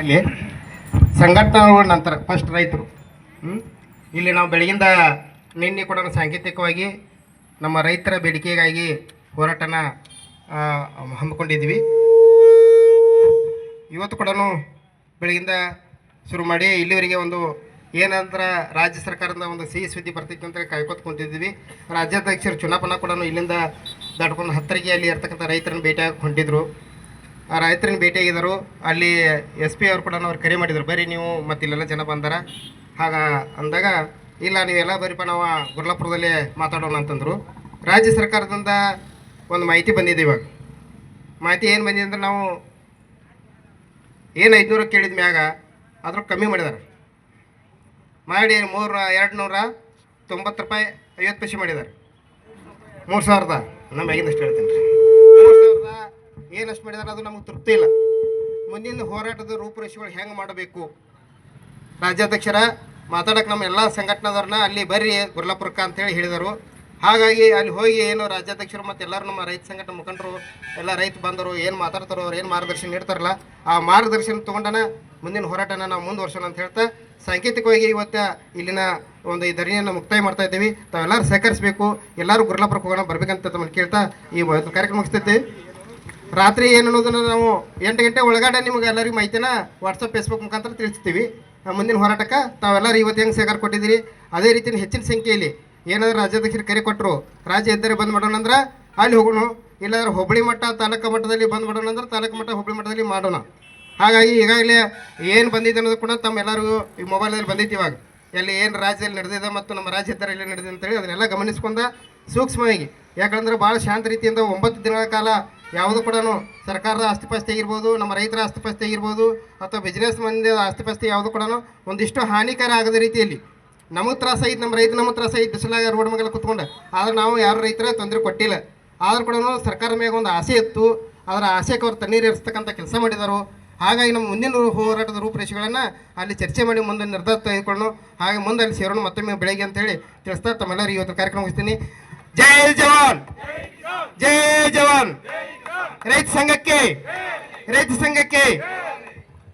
ಅಲ್ಲಿ ಸಂಘಟನೆಗಳ ನಂತರ ಫಸ್ಟ್ ರೈತರು? ಇಲ್ಲಿ ನಾವು ಬೆಳಗಿಂದ ನಿನ್ನೆ ಕೂಡ ಸಾಂಕೇತಿಕವಾಗಿ ನಮ್ಮ ರೈತರ ಬೇಡಿಕೆಗಾಗಿ ಹೋರಾಟನ ಹಮ್ಮಿಕೊಂಡಿದ್ವಿ ಇವತ್ತು ಕೂಡ ಬೆಳಗಿಂದ ಶುರು ಮಾಡಿ ಇಲ್ಲಿವರೆಗೆ ಒಂದು ಏನಂದ್ರೆ ರಾಜ್ಯ ಸರ್ಕಾರದ ಒಂದು ಸಿಹಿ ಸುದ್ದಿ ಬರ್ತೈತಿ ಅಂತ ಕಾಯ್ಕೋತ ಕುಂತಿದ್ವಿ ರಾಜ್ಯಾಧ್ಯಕ್ಷರು ಚುನಾವಣಾ ಕೂಡ ಇಲ್ಲಿಂದ ದಾಟ್ಕೊಂಡು ಹತ್ತರಿಗೆ ಅಲ್ಲಿ ಇರ್ತಕ್ಕಂಥ ರೈತರನ್ನು ಭೇಟಿಯಾಗಿ ಹೊಂಟಿದ್ರು. ಆ ರೈತರನ್ನ ಭೇಟಿಯಾಗಿದ್ದರು. ಅಲ್ಲಿ ಎಸ್ ಪಿ ಅವ್ರು ಕೂಡ ಅವ್ರು ಕರೆ ಮಾಡಿದರು ಬರೀ ನೀವು ಮತ್ತು ಇಲ್ಲೆಲ್ಲ ಜನ ಬಂದಾರ. ಹಾಗ ಅಂದಾಗ, ಇಲ್ಲ, ನೀವೆಲ್ಲ ಬರೀಪ ನಾವು ಗುರ್ಲಾಪುರದಲ್ಲಿ ಮಾತಾಡೋಣ ಅಂತಂದರು. ರಾಜ್ಯ ಸರ್ಕಾರದಿಂದ ಒಂದು ಮಾಹಿತಿ ಬಂದಿದೆ ಇವಾಗ. ಮಾಹಿತಿ ಏನು ಬಂದಿದೆ ಅಂದ್ರೆ ನಾವು ಏನು ಐದುನೂರು ಕೇಳಿದ ಮ್ಯಾಗ ಅದ್ರ ಕಮ್ಮಿ ಮಾಡಿದ್ದಾರೆ ಮಾಡಿ ಮೂರು ಎರಡು ನೂರ ತೊಂಬತ್ತು ರೂಪಾಯಿ ಐವತ್ತು ಪೈಸೆ ಮಾಡಿದ್ದಾರೆ ಮೂರು ಸಾವಿರದ. ನಮ್ಮ ಮ್ಯಾಗಿಂದಷ್ಟು ಹೇಳ್ತೀನಿ. ರೀ ಏನಷ್ಟು ಮಾಡಿದಾರೆ ಅದು ನಮಗೆ ತೃಪ್ತಿ ಇಲ್ಲ. ಮುಂದಿನ ಹೋರಾಟದ ರೂಪುರೇಷೆಗಳು ಹೆಂಗೆ ಮಾಡಬೇಕು? ರಾಜ್ಯಾಧ್ಯಕ್ಷರ ಮಾತಾಡೋಕೆ ನಮ್ಮ ಎಲ್ಲ ಸಂಘಟನೆದವ್ರನ್ನ ಅಲ್ಲಿ ಬರ್ರಿ ಗುರ್ಲಾಪುರಕ್ಕೆ ಅಂತೇಳಿ ಹೇಳಿದರು. ಹಾಗಾಗಿ ಅಲ್ಲಿ ಹೋಗಿ ಏನು ರಾಜ್ಯಾಧ್ಯಕ್ಷರು ಮತ್ತು ಎಲ್ಲರೂ ನಮ್ಮ ರೈತ ಸಂಘಟನೆ ಮುಖಂಡರು, ಎಲ್ಲ ರೈತ ಬಂದರು ಏನು ಮಾತಾಡ್ತಾರೋ ಅವ್ರು ಏನು ಮಾರ್ಗದರ್ಶನ ನೀಡ್ತಾರಲ್ಲ, ಆ ಮಾರ್ಗದರ್ಶನ ತೊಗೊಂಡನ ಮುಂದಿನ ಹೋರಾಟನ ನಾವು ಮುಂದುವರ್ಸೋಣ ಅಂತ ಹೇಳ್ತಾ ಸಾಂಕೇತಿಕವಾಗಿ ಇವತ್ತು ಇಲ್ಲಿನ ಒಂದು ಈ ಧರಣಿಯನ್ನು ಮುಕ್ತಾಯ ಮಾಡ್ತಾ ಇದ್ದೀವಿ. ತಾವೆಲ್ಲರೂ ಸಹಕರಿಸಬೇಕು, ಎಲ್ಲರೂ ಗುರ್ಲಾಪುರಕ್ಕೆ ಹೋಗೋಣ, ಬರಬೇಕಂತ ತಮ್ಮನ್ನು ಕೇಳ್ತಾ ಈ ಕಾರ್ಯಕ್ರಮ ಮುಗಿಸ್ತೈತಿ ರಾತ್ರಿ ಏನು ಅನ್ನೋದನ್ನ ನಾವು ಎಂಟು ಗಂಟೆ ಒಳಗಡೆ ನಿಮ್ಗೆ ಎಲ್ಲರಿಗೂ ಮಾಹಿತಿನ ವಾಟ್ಸಪ್ ಫೇಸ್ಬುಕ್ ಮುಖಾಂತರ ತಿಳಿಸ್ತೀವಿ. ಮುಂದಿನ ಹೋರಾಟಕ್ಕೆ ತಾವೆಲ್ಲರೂ ಇವತ್ತು ಹೆಂಗೆ ಸೇಕಾರ ಕೊಟ್ಟಿದ್ದೀರಿ? ಅದೇ ರೀತಿ ಹೆಚ್ಚಿನ ಸಂಖ್ಯೆಯಲ್ಲಿ ಏನಾದರೂ ರಾಜ್ಯಾಧ್ಯಕ್ಷರು ಕರೆ ಕೊಟ್ಟರು ರಾಜ್ಯ ಹೆದ್ದಾರಿ ಬಂದ್ ಮಾಡೋಣ ಅಂದ್ರೆ ಅಲ್ಲಿ ಹೋಗೋಣ, ಇಲ್ಲಾಂದ್ರೆ ಹೋಬಳಿ ಮಟ್ಟ ತಾಲೂಕು ಮಟ್ಟದಲ್ಲಿ ಬಂದ್ ಮಾಡೋಣ ಅಂದ್ರೆ ತಾಲೂಕು ಮಟ್ಟ ಹೋಬಳಿ ಮಟ್ಟದಲ್ಲಿ ಮಾಡೋಣ. ಹಾಗಾಗಿ ಈಗಾಗಲೇ ಏನು ಬಂದಿದೆ ಅನ್ನೋದು ಕೂಡ ತಮ್ಮೆಲ್ಲರಿಗೂ ಈ ಮೊಬೈಲಲ್ಲಿ ಬಂದಿತ್ತು ಇವಾಗ. ಎಲ್ಲಿ ಏನು ರಾಜ್ಯದಲ್ಲಿ ನಡೆದಿದೆ ಮತ್ತು ನಮ್ಮ ರಾಜ್ಯ ಹೆದ್ದಾರಿ ಎಲ್ಲಿ ನಡೆದಿದೆ ಅಂತೇಳಿ ಅದನ್ನೆಲ್ಲ ಗಮನಿಸ್ಕೊಂಡ ಸೂಕ್ಷ್ಮವಾಗಿ. ಯಾಕಂದ್ರೆ ಭಾಳ ಶಾಂತ ರೀತಿಯಿಂದ ಒಂಬತ್ತು ದಿನಗಳ ಕಾಲ ಯಾವುದು ಕೂಡ ಸರ್ಕಾರದ ಆಸ್ತಿಪಾಸ್ತಿ ಆಗಿರ್ಬೋದು, ನಮ್ಮ ರೈತರ ಆಸ್ತಿಪಾಸ್ತಿ ಆಗಿರ್ಬೋದು, ಅಥವಾ ಬಿಸ್ನೆಸ್ ಮಂದಿ ಆಸ್ತಿಪಾಸ್ತಿ ಯಾವುದು ಕೂಡ ಒಂದಿಷ್ಟು ಹಾನಿಕರ ಆಗದ ರೀತಿಯಲ್ಲಿ ನಮಗೆ ತ್ರಾಸ ಐತೆ ನಮ್ಮ ರೈತ ನಮಗೆ ತ್ರಾಸ ಐತೆ ಬಿಸಿಲಾಗ ರೋಡ್ ಮಗಲ ಕುತ್ಕೊಂಡು. ಆದ್ರೆ ನಾವು ಯಾರು ರೈತರ ತೊಂದರೆ ಕೊಟ್ಟಿಲ್ಲ. ಆದರೂ ಕೂಡ ಸರ್ಕಾರ ಮೇಲೆ ಒಂದು ಆಸೆ ಇತ್ತು. ಅದರ ಆಸೆಗೆ ಅವ್ರು ತಣ್ಣೀರು ಇರಿಸ್ತಕ್ಕಂಥ ಕೆಲಸ ಮಾಡಿದರು. ಹಾಗಾಗಿ ನಮ್ಮ ಮುಂದಿನ ಹೋರಾಟದ ರೂಪುರೇಷೆಗಳನ್ನು ಅಲ್ಲಿ ಚರ್ಚೆ ಮಾಡಿ ಮುಂದೆ ನಿರ್ಧಾರ ತೆಗೆದುಕೊಂಡು ಹಾಗೆ ಮುಂದೆ ಅಲ್ಲಿ ಸೇರೋಣ. ಮತ್ತೊಮ್ಮೆ ಬೆಳಗ್ಗೆ ಅಂತೇಳಿ ತಿಳಿಸ್ತಾ ತಮ್ಮೆಲ್ಲರೂ ಇವತ್ತು ಕಾರ್ಯಕ್ರಮ ಮುಗಿಸ್ತೀನಿ. ಜೈ ಜವಾನ್! ಜೈ ಜವಾನ್! ರೈತ ಸಂಘಕ್ಕೆ ರೈತ ಸಂಘಕ್ಕೆ